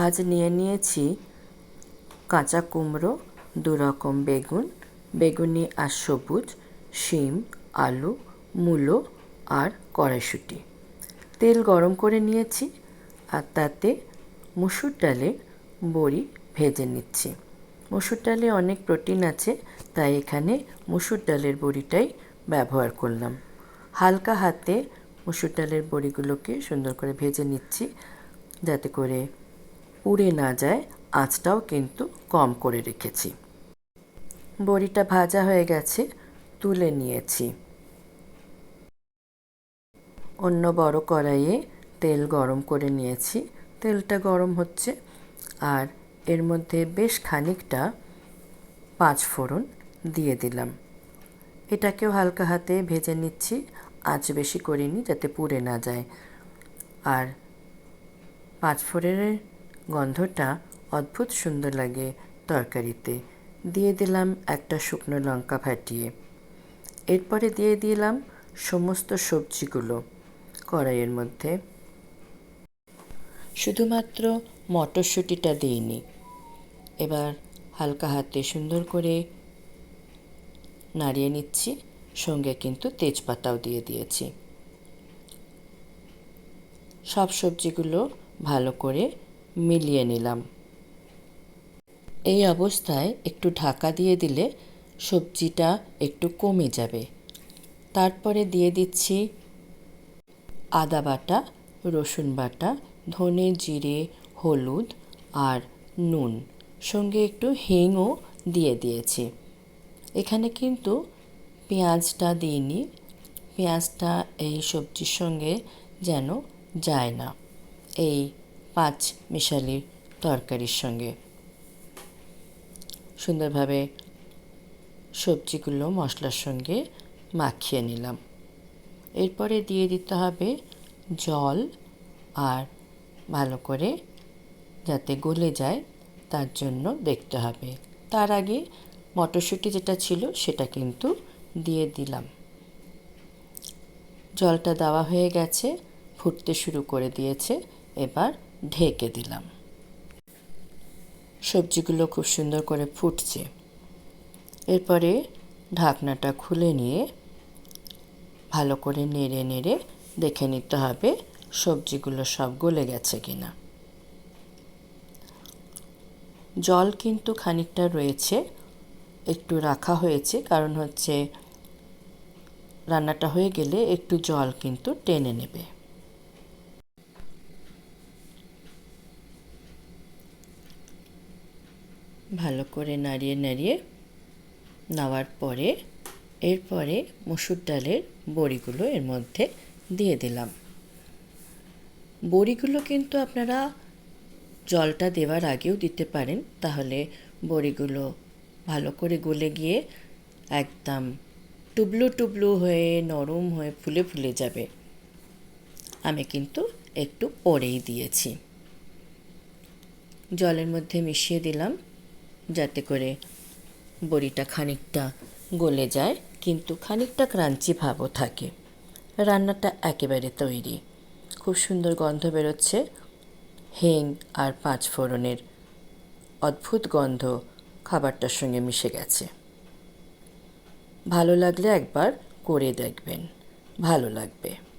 আজ নিয়ে নিয়েছি কাঁচা কুমড়ো দু রকম বেগুন, বেগুনি আর সবুজ, শিম, আলু, মূলো আর কড়াইশুঁটি। তেল গরম করে নিয়েছি আর তাতে মুসুর ডালের বড়ি ভেজে নিচ্ছি। মুসুর ডালে অনেক প্রোটিন আছে, তাই এখানে মুসুর ডালের বড়িটাই ব্যবহার করলাম। হালকা হাতে মুসুর ডালের বড়িগুলোকে সুন্দর করে ভেজে নিচ্ছি, যাতে করে পুড়ে না যায়, আঁচটাও কিন্তু কম করে রেখেছি। বড়িটা ভাজা হয়ে গেছে, তুলে নিয়েছি। অন্য বড় কড়াইয়ে তেল গরম করে নিয়েছি। তেলটা গরম হচ্ছে আর এর মধ্যে বেশ খানিকটা পাঁচ ফোড়ন দিয়ে দিলাম। এটাকেও হালকা হাতে ভেজে নিচ্ছি, আঁচ বেশি করিনি যাতে পুড়ে না যায়। আর পাঁচ ফোড়নের গন্ধটা অদ্ভুত সুন্দর লাগে তরকারিতে। দিয়ে দিলাম একটা শুকনো লঙ্কা ফাটিয়ে। এরপরে দিয়ে দিলাম সমস্ত সবজিগুলো কড়াইয়ের মধ্যে। শুধুমাত্র মটরশুঁটিটা দিইনি। এবার হালকা হাতে সুন্দর করে নাড়িয়ে নিচ্ছি, সঙ্গে কিন্তু তেজপাতাও দিয়ে দিয়েছি। সব সবজিগুলো ভালো করে মিলিয়ে নিলাম। এই অবস্থায় একটু ঢাকা দিয়ে দিলে সবজিটা একটু কমে যাবে। তারপরে দিয়ে দিচ্ছি আদা বাটা, রসুন বাটা, ধনে জিরে, হলুদ আর নুন। সঙ্গে একটু হিংও দিয়ে দিয়েছি। এখানে কিন্তু পেঁয়াজটা দিইনি। পেঁয়াজটা এই সবজির সঙ্গে যেন যায় না। এই পাঁচ মিশালি তরকারির সঙ্গে। সুন্দরভাবে সবজিগুলো মশলার সঙ্গে মাখিয়ে নিলাম। এরপরে দিয়ে দিতে হবে জল আর ভালো করে যাতে গলে যায়, তার জন্য দেখতে হবে। তার আগে মটরশুঁটি যেটা ছিল সেটা কিন্তু দিয়ে দিলাম। জলটা দেওয়া হয়ে গেছে, ফুটতে শুরু করে দিয়েছে। এবার ঢেকে দিলাম। সবজিগুলো খুব সুন্দর করে ফুটছে। এরপরে ঢাকনাটা খুলে নিয়ে ভালো করে নেড়ে নেড়ে দেখে নিতে হবে সবজিগুলো সব গলে গেছে কিনা। জল কিন্তু খানিকটা রয়েছে, একটু রাখা হয়েছে, কারণ হচ্ছে রান্নাটা হয়ে গেলে একটু জল কিন্তু টেনে নেবে। ভালো করে নাড়িয়ে নাড়িয়ে নেওয়ার পরে এরপরে মসুর ডালের বড়িগুলো এর মধ্যে দিয়ে দিলাম। বড়িগুলো কিন্তু আপনারা জলটা দেওয়ার আগেও দিতে পারেন। তাহলে বড়িগুলো ভালো করে গলে গিয়ে একদম টুবলু টুবলু হয়ে, নরম হয়ে ফুলে ফুলে যাবে। আমি কিন্তু একটু পরেই দিয়েছি। জলের মধ্যে মিশিয়ে দিলাম। যাতে করে বড়িটা খানিকটা গলে যায়, কিন্তু খানিকটা ক্রাঞ্চি ভাবও থাকে। রান্নাটা একেবারে তৈরি। খুব সুন্দর গন্ধ বেরোচ্ছে। হেং আর পাঁচ ফোড়নের অদ্ভুত গন্ধ খাবারটার সঙ্গে মিশে গেছে। ভালো লাগলে একবার করে দেখবেন। ভালো লাগবে।